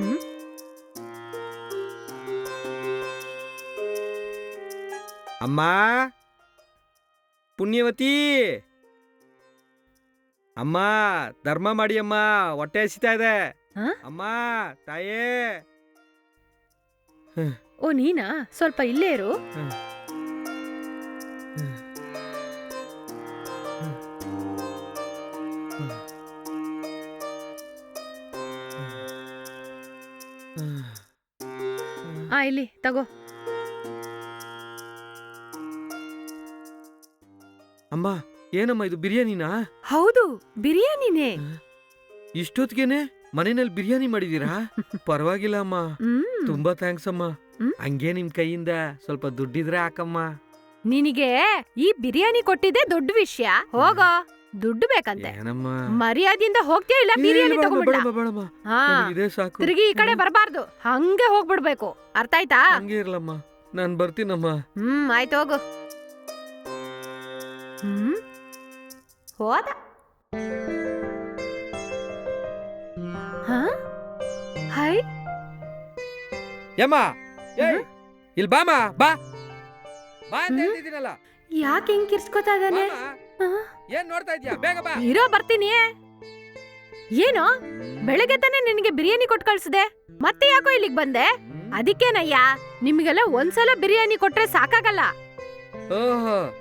ಹ್ಮ್ ಅಮ್ಮ? ಪುಣ್ಯವತಿ? ಅಮ್ಮ ಧರ್ಮ ಮಾಡಿ ಅಮ್ಮ ಹೊಟ್ಟೆ ಹಸಿತಾ ಇದೆ? ಅಮ್ಮ ತಾಯೇ. ಓ ನೀನಾ? ಸ್ವಲ್ಪ ಇಲ್ಲೇ ಇರು. ಆ ಇಲ್ಲಿ ತಗೋ. ಅಮ್ಮ ಏನಮ್ಮ ಇದು ಬಿರಿಯಾನಿನಾ? ಹೌದು ಬಿರಿಯಾನಿನೇ. ಇಷ್ಟೊತ್ತಿಗೆನೆ ಮನೆಯಲ್ಲಿ ಬಿರಿಯಾನಿ ಮಾಡಿದೀರಾ? ಪರವಾಗಿಲ್ಲ ಅಮ್ಮ. ಹ್ಮ್. ತುಂಬಾ ಥ್ಯಾಂಕ್ಸ್ ಅಮ್ಮ. ಹ್ಮ್? ಹಂಗೆ ನಿಮ್ ಕೈಯಿಂದ ಸ್ವಲ್ಪ ದುಡ್ಡಿದ್ರೆ ಹಾಕಮ್ಮ. ನಿನಗೆ ಈ ಬಿರಿಯಾನಿ ಕೊಟ್ಟಿದ್ದೆ ದೊಡ್ಡ ವಿಷಯ. ಹೋಗೋ. ದುಡ್ಡು ಬೇಕಂತೆ. ಏನಮ್ಮ? ಮರ್ಯಾದೆಯಿಂದ ಹೋಗ್ತೀಯಾ ಇಲ್ಲ ಬಿರಿಯಾನಿ ತಗೊಂಡ್ಬಿಡ ಬೇಡಮ್ಮ. ಹಾ. ನನಗ್ ಇದೇ ಸಾಕು. ತಿರುಗಿ ಈ ಕಡೆ ಬರಬಾರ್ದು. ಹಂಗೆ ಹೋಗ್ಬಿಡ್ಬೇಕು. ಅರ್ಥ ಆಯ್ತಾ? ಹಂಗೆ ಇರ್ಲಮ್ಮ. ನಾನ್ ಬರ್ತೀನಮ್ಮ. ಹ್ಮ್ ಆಯ್ತು ಹೋಗು. ಹ್ಮ್ ಹೋದ. ಹಾ? ಹೈ. ಯಮ್ಮ ಏಯ್? ಇಲ್ಲಿ ಬಾಮ ಬಾ. ಬಾ ಅಂತ ಹ್ಮ್? ಹೇಳ್ತಿದ್ದೀನಲ್ಲ. ಯಾಕೆ ಹಿಂಗ್ ಕಿರ್ಸ್ಕೊತಾ ಇದ್ದಾನೆ. ಏನ್ ನೋಡ್ತಾ ಇದ್ಯಾ? ಬೇಗ ಬಾ. ಇರೋ ಬರ್ತೀನಿ. ಏನು? ಬೆಳಗ್ಗೆ ತಾನೇ ನಿನಗೆ ಬಿರಿಯಾನಿ ಕೊಟ್ ಕಳ್ಸಿದೆ. ಮತ್ತೆ ಯಾಕೋ ಇಲ್ಲಿಗೆ ಬಂದೆ? ಅದಕ್ಕೇನಯ್ಯ? ನಿಮ್ಗೆಲ್ಲ ಒಂದ್ಸಲ ಬಿರಿಯಾನಿ ಕೊಟ್ರೆ ಸಾಕಾಗಲ್ಲ. ಓಹೋ.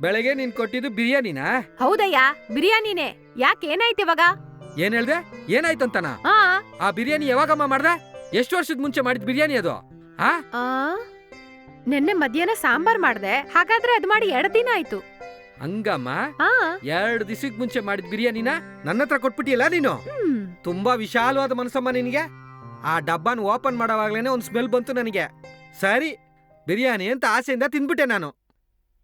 ಬೆಳಗ್ಗೆ ನೀನ್ ಕೊಟ್ಟಿದ್ದು ಬಿರಿಯಾನಿನಾ? ಹೌದಯ್ಯ ಬಿರಿಯಾನಿನೇ. ಯಾಕೆ ಏನಾಯ್ತು ಇವಾಗ? ಏನ್ ಹೇಳ್ದೆ? ಏನಾಯ್ತು ಆ. ಆ ಬಿರಿಯಾನಿ ಯಾವಾಗಮ್ಮ ಮಾಡ್ದೆ? ಎಷ್ಟು ವರ್ಷದ ಮುಂಚೆ ಮಾಡಿದ ಬಿರಿಯಾನಿ ಅದು? ಆ? ಆ? ನಿನ್ನೆ ಮಧ್ಯಾಹ್ನ ಸಾಂಬಾರ್ ಮಾಡ್ದೆ. ಹಾಗಾದ್ರೆ ಅದ್ ಮಾಡಿ ಎರಡ್ ದಿನ ಆಯ್ತು. ಹಂಗಮ್ಮ? ಆ. ಎರಡು ದಿವಸಕ್ ಮುಂಚೆ ಮಾಡಿದ ಬಿರಿಯಾನಿನ ನನ್ನ ಹತ್ರ ಕೊಟ್ಬಿಟ್ಟಿಯಲ್ಲ ನೀನು? ಹ್ಮ್. ತುಂಬಾ ವಿಶಾಲವಾದ ಮನಸ್ಸಮ್ಮ ನಿನಗೆ. ಆ ಡಬ್ಬಾನ ಓಪನ್ ಮಾಡೋವಾಗ್ಲೇನೆ ಒಂದು ಸ್ಮೆಲ್ ಬಂತು ನನಗೆ. ಸರಿ ಬಿರಿಯಾನಿ ಅಂತ ಆಸೆಯಿಂದ ತಿಂದ್ಬಿಟ್ಟೆ ನಾನು.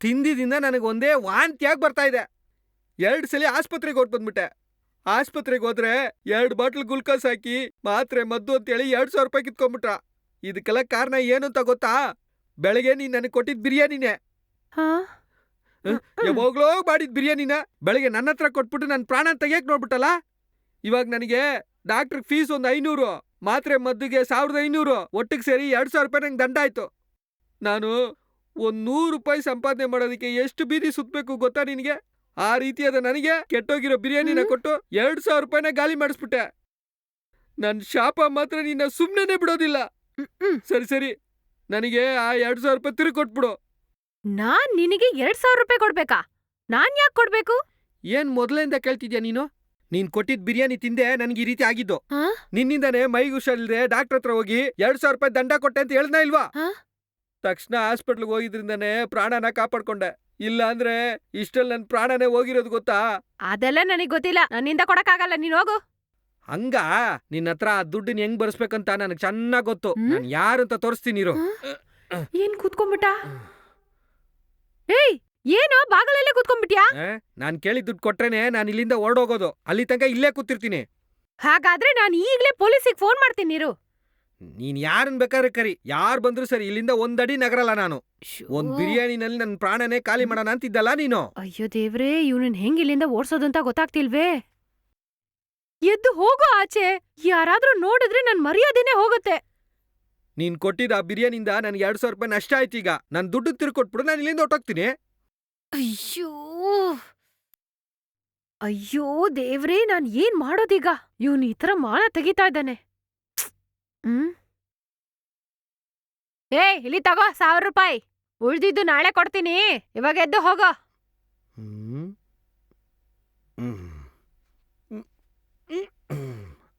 ತಿಂದಿದಿಂದ ನನಗೆ ಒಂದೇ ವಾಂತಿಯಾಗಿ ಬರ್ತಾ ಇದೆ. ಎರಡು ಸಲ ಆಸ್ಪತ್ರೆಗೆ ಹೊಟ್ಟು ಬಂದ್ಬಿಟ್ಟೆ. ಆಸ್ಪತ್ರೆಗೆ ಹೋದ್ರೆ ಎರಡು ಬಾಟ್ಲ್ ಗ್ಲುಕೋಸ್ ಹಾಕಿ ಮಾತ್ರೆ ಮದ್ದು ಅಂತೇಳಿ ಎರಡು ಸಾವಿರ ರೂಪಾಯಿ ಕಿತ್ಕೊಂಡ್ಬಿಟ್ರ. ಇದಕ್ಕೆಲ್ಲ ಕಾರಣ ಏನು ಅಂತ ಗೊತ್ತಾ? ಬೆಳಗ್ಗೆ ನೀನು ನನಗೆ ಕೊಟ್ಟಿದ್ದ ಬಿರಿಯಾನಿನೇ. ಹಾ. ಯಾವಾಗ್ಲೋ ಮಾಡಿದ್ ಬಿರಿಯಾನಿನ ಬೆಳಗ್ಗೆ ನನ್ನ ಹತ್ರ ಕೊಟ್ಬಿಟ್ಟು ನನ್ನ ಪ್ರಾಣ ತೆಗಿಯಕ್ ನೋಡ್ಬಿಟ್ಟಲ್ಲ? ಇವಾಗ ನನಗೆ ಡಾಕ್ಟರ್ ಫೀಸ್ ಒಂದು ಐನೂರು ಮಾತ್ರೆ ಮದ್ದುಗೆ ಸಾವಿರದ ಐನೂರು ಒಟ್ಟಿಗೆ ಸೇರಿ ಎರಡು ಸಾವಿರ ರೂಪಾಯಿ ನಂಗೆ ದಂಡ ಆಯ್ತು. ನಾನು ಒಂದು ನೂರು ರೂಪಾಯಿ ಸಂಪಾದನೆ ಮಾಡೋದಕ್ಕೆ ಎಷ್ಟು ಬೀದಿ ಸುತ್ತಬೇಕು ಗೊತ್ತಾ ನಿನಗೆ? ಆ ರೀತಿಯಾದ ನನಗೆ ಕೆಟ್ಟೋಗಿರೋ ಬಿರಿಯಾನಿನ ಕೊಟ್ಟು ಎರಡು ಸಾವಿರ ರೂಪಾಯಿನ ಗಾಲಿ ಮಾಡಿಸ್ಬಿಟ್ಟೆ. ನನ್ನ ಶಾಪ ಮಾತ್ರ ನಿನ್ನ ಸುಮ್ಮನೆ ಬಿಡೋದಿಲ್ಲ. ಸರಿ ಸರಿ. ನನಗೆ ಆ ಎರಡು ಸಾವಿರ ರೂಪಾಯಿ ತಿರುಗಿ ಕೊಟ್ಬಿಡು. ನಾನ್ ನಿನಗೆ ಎರಡ್ ಸಾವಿರ ರೂಪಾಯಿ ಕೊಡ್ಬೇಕಾ? ನಾನ್ ಯಾಕೆ ಕೊಡ್ಬೇಕು? ಏನ್ ಮೊದಲಿಂದ ಕೇಳ್ತಿದ್ಯಾ ನೀನು? ನೀನ್ ಕೊಟ್ಟಿದ್ ಬಿರಿಯಾನಿ ತಿಂದೆ ನನ್ಗೆ ಈ ರೀತಿ ಆಗಿದ್ದು. ನಿನ್ನಿಂದನೇ ನಿನ್ನಿಂದಾನೆ ಮೈಗೆ ಹುಷಾರಿಲ್ದೆ ಡಾಕ್ಟರ್ ಹತ್ರ ಹೋಗಿ ಎರಡ್ ಸಾವಿರ ರೂಪಾಯಿ ದಂಡ ಕೊಟ್ಟೆ ಅಂತ ಹೇಳ್ದ ಇಲ್ವಾ? ತಕ್ಷಣ ಹಾಸ್ಪಿಟ್ಲ್ಗೆ ಹೋಗಿದ್ರಿಂದಾನೆ ಪ್ರಾಣನ ಕಾಪಾಡ್ಕೊಂಡೆ. ಇಲ್ಲ ಅಂದ್ರೆ ಇಷ್ಟಲ್ಲಿ ನನ್ ಪ್ರಾಣನೇ ಹೋಗಿರೋದು ಗೊತ್ತಾ? ಅದೆಲ್ಲ ನನಗ್ ಗೊತ್ತಿಲ್ಲ. ನನ್ನಿಂದ ಕೊಡಕ್ಕಾಗಲ್ಲ. ನೀನ್ ಹೋಗು. ಹಂಗ? ನಿನ್ನ ಹತ್ರ ಆ ದುಡ್ಡನ್ನ ಹೆಂಗ್ ಬರ್ಸ್ಬೇಕಂತ ನನಗೆ ಚೆನ್ನಾಗ್ ಗೊತ್ತು. ಹ್ಮ್? ನಾನು ಯಾರು ಅಂತ ತೋರಿಸ್ತೀನಿ ಇರು. ಏನ್ ಕೂತ್ಕೊಂಡ್ಬಿಟ್ಟ ಏಯ್ ಏನು ಬಾಗಲಲ್ಲೇ ಕೂತ್ಕೊಂಡ್ಬಿಟ್ಯಾ? ನಾನ್ ಕೇಳಿ ದುಡ್ಡು ಕೊಟ್ರೇನೆ ನಾನು ಇಲ್ಲಿಂದ ಹೊರಡೋಗೋದು ಅಲ್ಲಿ ತನಕ ಇಲ್ಲೇ ಕೂತಿರ್ತೀನಿ. ಹಾಗಾದ್ರೆ ನಾನು ಈಗ್ಲೇ ಪೊಲೀಸಿಗೆ ಫೋನ್ ಮಾಡ್ತೀನಿ ಇರು. ನೀನ್ ಯಾರನ್ ಬೇಕಾದ್ರೆ ಕರಿ. ಯಾರು ಬಂದ್ರು ಸರಿ ಇಲ್ಲಿಂದ ಒಂದಡಿ ನಗರಲ್ಲ ನಾನು. ಒಂದ್ ಬಿರಿಯಾನಿನಲ್ಲಿ ನನ್ನ ಪ್ರಾಣನೇ ಖಾಲಿ ಮಾಡೋಣ ಅಂತಿದ್ದಲ್ಲ ನೀನು? ಅಯ್ಯೋ ದೇವ್ರೇ ಇವನನ್ನ ಹೆಂಗ್ ಇಲ್ಲಿಂದ ಓಡ್ಸೋದು ಅಂತ ಗೊತ್ತಾಗ್ತಿಲ್ವೇ? ಎದ್ದು ಹೋಗೋ ಆಚೆ. ಯಾರಾದ್ರೂ ನೋಡಿದ್ರೆ ನನ್ ಮರ್ಯಾದೆನೇ ಹೋಗುತ್ತೆ. ನೀನ್ ಕೊಟ್ಟಿದ್ದ ಆ ಬಿರಿಯಾನಿಂದ ನನಗೆ ಎರಡು ಸಾವಿರ ರೂಪಾಯಿ ನಷ್ಟ ಆಯ್ತು ಈಗ. ನನ್ ದುಡ್ಡು ತಿರ್ಕೊಟ್ಬಿಡು ನಾನು ಇಲ್ಲಿಂದ ಹೊಟ್ಟೋಗ್ತೀನಿ ಅಯ್ಯೋ! ಅಯ್ಯೋ ದೇವ್ರೇ ನಾನ್ ಏನ್ ಮಾಡೋದೀಗ? ಇವನು ಈ ತರ ಮಾನ ತೆಗಿತಾ ಇದ್ದಾನೆ. ಹ್ಮ್? ಏ ಇಲ್ಲಿ ತಗೋ ಸಾವಿರ ರೂಪಾಯಿ. ಉಳ್ದಿದ್ದು ನಾಳೆ ಕೊಡ್ತೀನಿ. ಇವಾಗ ಎದ್ದು ಹೋಗೋ. ಹ್ಮ್.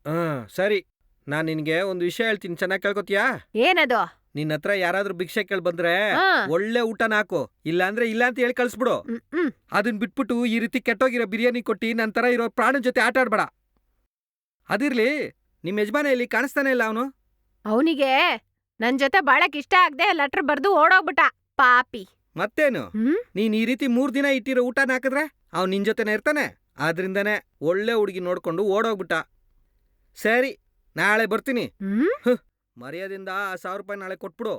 ಹಾ ಸರಿ. ನಾನ್ ನಿನ್ಗೆ ಒಂದು ವಿಷಯ ಹೇಳ್ತೀನಿ. ಚೆನ್ನಾಗಿ ಕೇಳ್ಕೊತೀಯಾ? ಏನದು? ನಿನ್ನ ಹತ್ರ ಯಾರಾದ್ರೂ ಭಿಕ್ಷೆ ಕೇಳಿ ಬಂದ್ರೆ ಹಾ. ಒಳ್ಳೆ ಊಟನ ಹಾಕು. ಇಲ್ಲ ಅಂದ್ರೆ ಇಲ್ಲ ಅಂತ ಹೇಳಿ ಕಳ್ಸ್ಬಿಡು. ಹ್ಮ್, ಹ್ಮ್. ಅದನ್ ಬಿಟ್ಬಿಟ್ಟು ಈ ರೀತಿ ಕೆಟ್ಟೋಗಿರೋ ಬಿರಿಯಾನಿ ಕೊಟ್ಟು ನನ್ನ ತರ ಇರೋ ಪ್ರಾಣದ ಜೊತೆ ಆಟ ಆಡ್ಬೇಡ. ಅದಿರ್ಲಿ ನಿಮ್ ಯಜಮಾನ ಇಲ್ಲಿ ಕಾಣಿಸ್ತಾನೆ ಇಲ್ಲ ಅವನು? ಅವನಿಗೆ ನನ್ ಜೊತೆ ಬಾಳಕ್ ಇಷ್ಟ ಆಗದೆ ಲೆಟರ್ ಬರ್ದು ಓಡೋಗ್ಬಿಟ್ಟ. ಪಾಪಿ. ಮತ್ತೇನು? ಹ್ಮ್? ನೀನ್ ಈ ರೀತಿ ಮೂರ್ ದಿನ ಇಟ್ಟಿರೋ ಊಟನ ಹಾಕಿದ್ರೆ ಅವ್ನ್ ನಿನ್ ಜೊತೆನೆ ಇರ್ತಾನೆ. ಆದ್ರಿಂದನೇ ಒಳ್ಳೆ ಹುಡುಗಿ ನೋಡ್ಕೊಂಡು ಓಡೋಗ್ಬಿಟ್ಟ. ಸರಿ ನಾಳೆ ಬರ್ತೀನಿ. ಮರ್ಯಾದಿಂದ ಆ ಸಾವಿರ ರೂಪಾಯಿ ನಾಳೆ ಕೊಟ್ಬಿಡು.